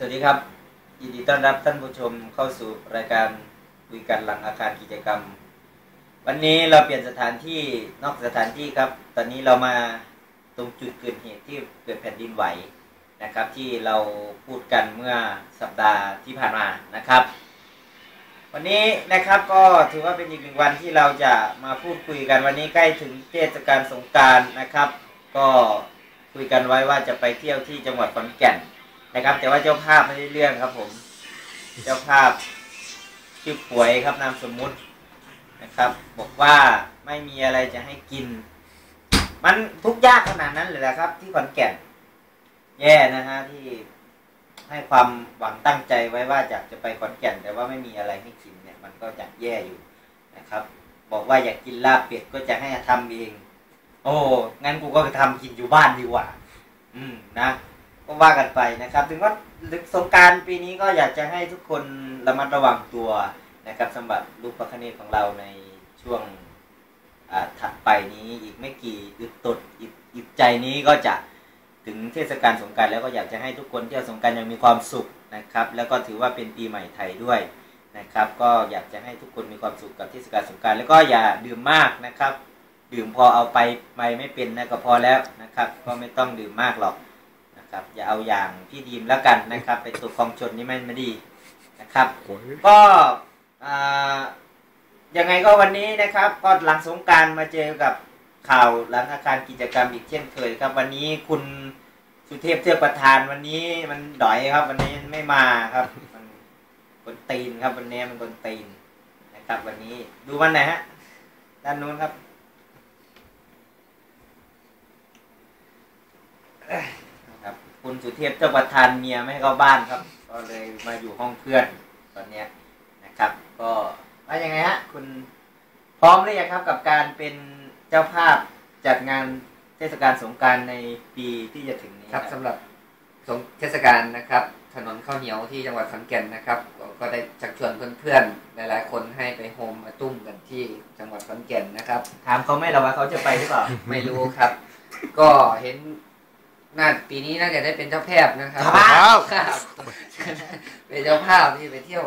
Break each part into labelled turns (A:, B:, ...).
A: สวัสดีครับ ยินดีต้อนรับท่านผู้ชมเข้าสู่รายการคุยกันหลังอาคารกิจกรรม วันนี้เราเปลี่ยนสถานที่นอกสถานที่ครับ ตอนนี้เรามาตรงจุดเกิดเหตุที่เกิดแผ่นดินไหวนะครับ ที่เราพูดกันเมื่อสัปดาห์ที่ผ่านมานะครับ วันนี้นะครับก็ถือว่าเป็นอีกหนึ่งวันที่เราจะมาพูดคุยกันวันนี้ใกล้ถึงเทศกาลสงการนะครับ ก็คุยกันไว้ว่าจะไปเที่ยวที่จังหวัดขอนแก่น นะครับ แต่ว่าเจ้าภาพไม่ได้เรื่องครับ ผม เจ้าภาพชื่อป่วยครับนามสมมุตินะครับ บอกว่าไม่มีอะไรจะให้กิน มันทุกยากขนาดนั้นเลยนะครับ ที่ขอนแก่นแย่นะฮะที่ให้ความหวังตั้งใจไว้ว่าจะจะไปขอนแก่น แต่ว่าไม่มีอะไรให้กินเนี่ย มันก็จะแย่อยู่นะครับ บอกว่าอยากกินลาบเป็ดก็จะให้ทำเอง โอ้งั้นกูก็ทำกินอยู่บ้านดีกว่า อืมนะ ก็ว่ากันไปนะครับ ถึงว่าสงการปีนี้ก็อยากจะให้ทุกคนระมัดระวังตัวนะครับสำหรับลูกประคเนตของเราในช่วงถัดไปนี้อีกไม่กี่อึดตดอีกอีกใจนี้ก็จะถึงเทศกาลสงการแล้วก็อยากจะให้ทุกคนเที่ยวสงการยังมีความสุขนะครับ แล้วก็ถือว่าเป็นปีใหม่ไทยด้วยนะครับ ก็อยากจะให้ทุกคนมีความสุขกับเทศกาลสงการแล้วก็อย่าดื่มมากนะครับ ดื่มพอเอาไปไปไม่เป็นนะก็พอแล้วนะครับ ก็ไม่ต้องดื่มมากหรอก นะครับ อย่าเอาอย่างพี่ดีมแล้วกันนะครับเป็นตัวคลองชนนี่มันไม่ดีนะครับ ก็อ่ายังไงก็วันนี้นะครับ ก็หลังสงกรารมาเจอกับข่าวหลังอาคารกิจกรรมอีกเช่นเคยครับ วันนี้คุณสุเทพเทือกประธานวันนี้มันดอยครับ วันนี้ไม่มาครับ มันคนตีนครับวันนี้มันคนตีนนะครับ วันนี้ดูวันไหนฮะด้านนู้นครับ ครับคุณสุเทพเจ้าประธานเมียไม่ให้เข้าบ้านครับ ก็เลยมาอยู่ห้องเพื่อนตอนเนี้ยนะครับ ก็ว่ายังไงฮะคุณพร้อมหรือยังครับกับการเป็นเจ้าภาพจัดงานเทศกาลสงกรารในปีที่จะถึงนี้
B: ครับสำหรับสงเทศกาลนะครับ ถนนข้าวเหนียวที่จังหวัดขอนแก่นนะครับ ก็ก็ได้ชักชวนเพื่อนๆหลายๆ คนให้ไปโฮมมาตุ้มกันที่จังหวัดขอนแก่นนะครับ
A: ถามเขาไหม่เราว่าเขาจะไปหรือเปล่า
B: ไม่รู้ครับ ก็เห็น น่าปีนี้น่าจะได้เป็นเจ้าแพทย์นะครับ
A: ครับ
B: ครับเป็นเจ้าภาพที่ไปเที่ยว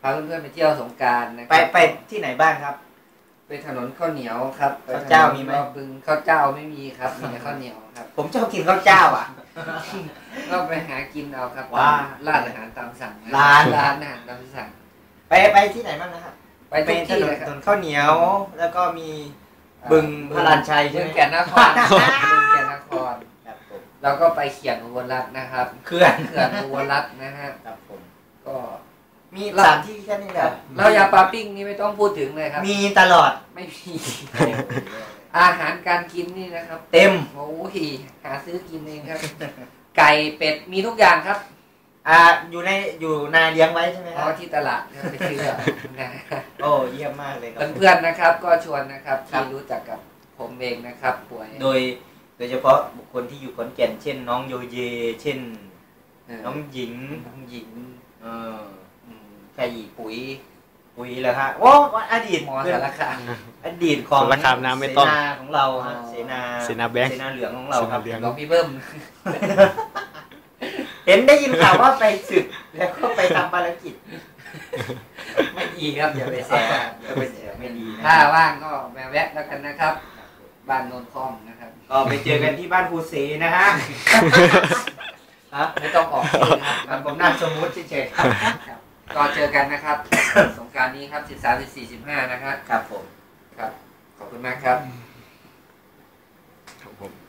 B: พาเพื่อนๆไปเที่ยวสงกรารนะค
A: ไป
B: รับ
A: ไปที่ไหนบ้างครับ
B: ไปถนนข้าวเหนียวครับ
A: ข้าวเจ้ามีไหม
B: ปถนนรอบบึงข้าวเจ้าไม่มีครับมีแต่ข้าวเหนียวครับ
A: ผมชอบกินข้าวเจ้าอะ
B: ก็ไปหากินเอาครับ
A: ว้า
B: ร้านอาหารตามสั่งะ
A: ร้าน
B: ร้านอาหารตามสั่ง
A: ไปไปที่ไหนบ้างนะครับ
B: ไป
A: ไป
B: ทุก
A: ถ
B: ที่
A: นน
B: เลยค
A: ถ
B: รับ
A: นนข้าวเหนียว แล้วก็มีบึงพระรานชัยใช่
B: บึ
A: ไหม
B: งแก่นนครบึงแก่นนคร
A: ครับผม
B: แล้วก็ไปเขียนอุบลรัตน์นะครับ
A: เขื่อน
B: เขื่อนอุบลรัตน์นะฮะ
A: ครับผม
B: ก็
A: มีสถานที่แค่นี้แหละ
B: เรายาปลาปิ้งนี่ไม่ต้องพูดถึงเลยครับ
A: มีตลอด
B: ไม่มีอาหารการกินนี่นะครับ
A: เต็ม
B: โอ้ยหาซื้อกินเองครับ ไก่เป็ดมีทุกอย่างครับ
A: อ่าอยู่ในอยู่นาเลี้ยงไว้ใช่ไหมค
B: อ๋
A: รั
B: อบที่ตลาดครับไปซื้อเอานะ
A: โอ้เยี่ยมมากเลยครับ
B: เพื่อนๆนะครับ ก็ชวนนะครับ
A: ครั
B: ที่
A: บ
B: รู้จักกับผมเองนะครับป่วย
A: โดย โดยเฉพาะบุคคลที่อยู่ขอนแก่น เช่น น้องโยเย เช่น
B: เออ
A: น้องหญิง
B: น้องหญิง
A: เอออืมใครอีกปุ๋ย ปุ๋ยเหรอฮะโอ้อดีต
B: หมอสารคาม
A: อดีตของ
C: สารคามน้ำไม่ต้อง
A: เสนาของเราฮะ
B: อ๋อ
A: เสนา
C: เสนาแบงค์
A: เสนาเหลืองของเราครับ
C: เสนาเหลือง
B: น้องพี่เบิ้ม
A: เห็นได้ยินข่าวว่าไปศึกแล้วก็ไปทำภารกิจ
B: ไม่ดีครับอย่าไปแซะ
A: อย่าไปแซะไม่ดีนะ
B: ถ้าว่างก็แวะแวะแล้วกันนะครับ บ้านโนนคอมนะครับ
A: ก็ไปเจอกันที่บ้านภูเสนะฮะฮะ
B: ไม่ต้องออกชื่อนะครับ
A: ผมนามสมมุติเฉยๆ
B: ก็เจอกันนะครับ สงการนี้ครับสิบสามสิบสี่สิบห้านะครับ
A: ครับผม
B: ครับ ขอบคุณมากครับ
C: ครับผม